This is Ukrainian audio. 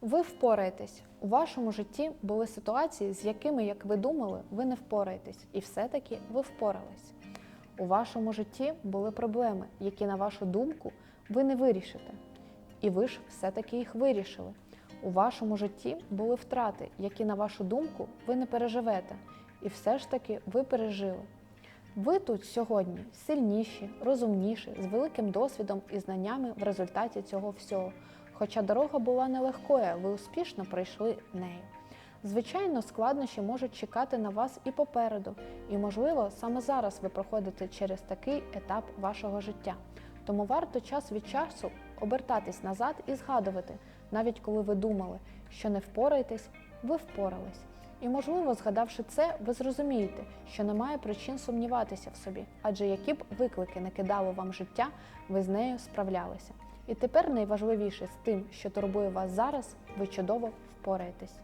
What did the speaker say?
Ви впораєтесь. У вашому житті були ситуації, з якими, як ви думали, ви не впораєтесь, і все-таки ви впорались. У вашому житті були проблеми, які, на вашу думку, ви не вирішите. І ви ж все-таки їх вирішили. У вашому житті були втрати, які, на вашу думку, ви не переживете. І все ж таки ви пережили. Ви тут сьогодні сильніші, розумніші, з великим досвідом і знаннями в результаті цього всього. Хоча дорога була нелегкою, ви успішно пройшли нею. Звичайно, складнощі можуть чекати на вас і попереду, і, можливо, саме зараз ви проходите через такий етап вашого життя. Тому варто час від часу обертатись назад і згадувати, навіть коли ви думали, що не впораєтесь, ви впорались. І, можливо, згадавши це, ви зрозумієте, що немає причин сумніватися в собі, адже які б виклики не кидало вам життя, ви з нею справлялися. І тепер найважливіше з тим, що турбує вас зараз, ви чудово впораєтесь.